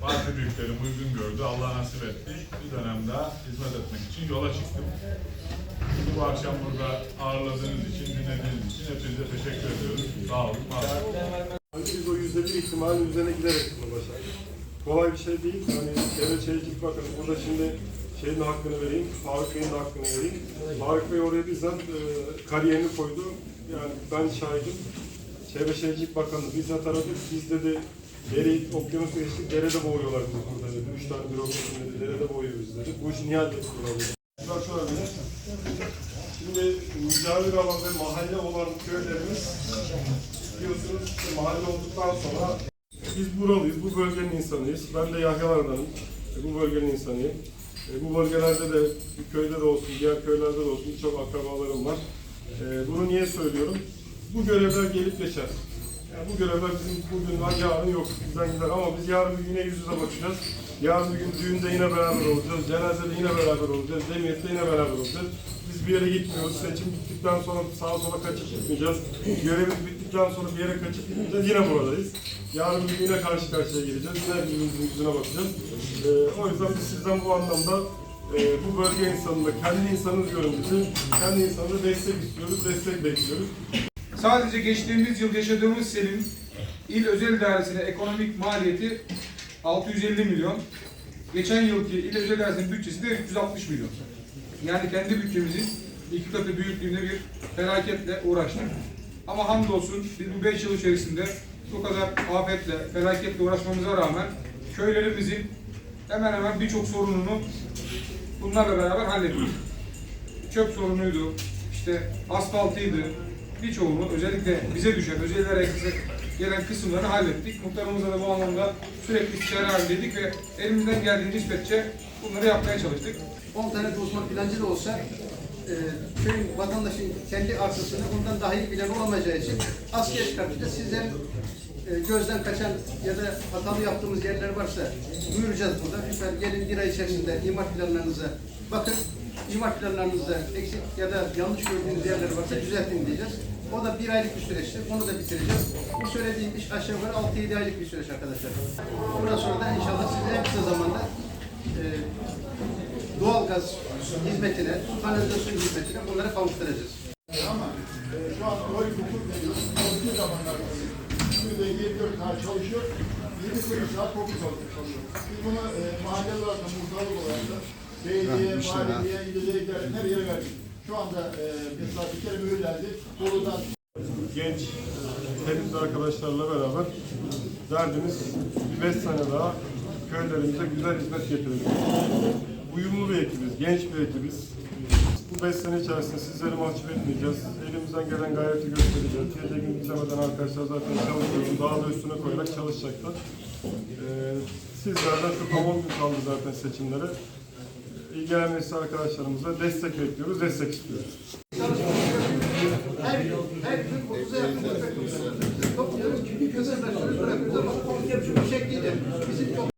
Parti büyüklerim uygun gördü. Allah nasip etti. Bir dönem daha hizmet etmek için yola çıktım. Bu akşam burada ağırladığınız için, dinlediğiniz için hepinize teşekkür ediyoruz. Sağ olun. var biz o yüzde bir ihtimalin üzerine giderek bunu başardık. Kolay bir şey değil. Hani Devlet Çelikçilik bakın burada şimdi şeyin hakkını vereyim, Faruk Bey'in hakkını vereyim. Faruk Bey oraya bizzat e, kariyerini koydu. Yani ben şahidim. Çevre Şehircilik Bakanı bizzat aradık. Biz dedi deri, okyanus geçtik, derede boğuyorlar bizi burada dedi. Üç tane bürokrasın dedi, derede boğuyor bizi dedi. Bu işi niye hallettiler dedi. Bak şöyle bir. Şimdi mücadele alan ve mahalle olan köylerimiz biliyorsunuz işte mahalle olduktan sonra biz buralıyız, bu bölgenin insanıyız. Ben de Yahyalardanım, bu bölgenin insanıyım. E, Bu bölgelerde de, bu köyde de olsun, diğer köylerde de olsun birçok akrabalarım var. E, Bunu niye söylüyorum? Bu görevler gelip geçer. Yani bu görevler bizim bugün var, yarın yok. Bizden gider ama biz yarın bir yine yüz yüze bakacağız. Yarın bir gün düğünde yine beraber olacağız, cenazede yine beraber olacağız, cemiyette yine beraber olacağız. Biz bir yere gitmiyoruz. Seçim bittikten sonra sağa sola kaçıp gitmeyeceğiz. Görevimiz bittikten sonra bir yere kaçıp gitmeyeceğiz. Yine buradayız. Yarın bir gün yine karşı karşıya geleceğiz. Yine birbirimizin yüzüne bakacağız. Ee, o yüzden biz sizden bu anlamda e, bu bölge insanında kendi insanınız görüntüsü, kendi insanına destek istiyoruz, destek bekliyoruz. Sadece geçtiğimiz yıl yaşadığımız selin il özel idaresine ekonomik maliyeti 650 milyon. Geçen yılki il özel idaresinin bütçesi de 360 milyon. Yani kendi bütçemizin iki katı büyüklüğünde bir felaketle uğraştık. Ama hamdolsun biz bu 5 yıl içerisinde bu kadar afetle, felaketle uğraşmamıza rağmen köylerimizin hemen hemen birçok sorununu bunlarla beraber hallettik çöp sorunuydu, işte asfaltıydı, birçoğunu özellikle bize düşen, özel gelen kısımları hallettik. Muhtarımızla da bu anlamda sürekli istişare halindeydik ve elimizden geldiği nispetçe bunları yapmaya çalıştık. 10 tane uzman plancı da olsa e, köyün vatandaşın kendi arsasını ondan daha iyi bilen olamayacağı için askıya çıkartacağız. Sizden e, gözden kaçan ya da hatalı yaptığımız yerler varsa duyuracağız burada. Lütfen gelin bir ay içerisinde imar planlarınıza bakın. İmar planlarınızda eksik ya da yanlış gördüğünüz yerler varsa düzeltin diyeceğiz. O da bir aylık bir süreçtir. Onu da bitireceğiz. Bu söylediğim iş aşağı yukarı 6-7 aylık bir süreç arkadaşlar. Bundan sonra da inşallah size en kısa zamanda e, doğalgaz hizmetine, kanalizasyon hizmetine bunları kavuşturacağız. Ama e, şu an oy hukuk veriyoruz. Çalıştığı zamanlarda günde 24 saat çalışıyor. 28 saat koku çalışıyor. Biz bunu e, mahalle olarak da, muhtarlık olarak da belediye, mahalleye, ileriye giderek her yere verdik. Şu anda e, mesela bir kere mühürlendi. Bolu'dan genç henüz arkadaşlarla beraber derdimiz bir beş sene daha köylerimize güzel hizmet getirelim. Uyumlu bir ekibiz, genç bir ekibiz. Bu beş sene içerisinde sizleri mahcup etmeyeceğiz. Elimizden gelen gayreti göstereceğiz. Gece gün izlemeden arkadaşlar zaten çalışıyoruz. Daha da üstüne koyarak çalışacaklar. Ee, sizlerden şu 10 gün kaldı zaten seçimlere. İlgilenen mesai arkadaşlarımıza destek bekliyoruz, destek istiyoruz. Her, her gün 30'a yakın köpek topluyoruz. Topluyoruz, köpekleri bırakıyoruz ama bu şekliyle bizim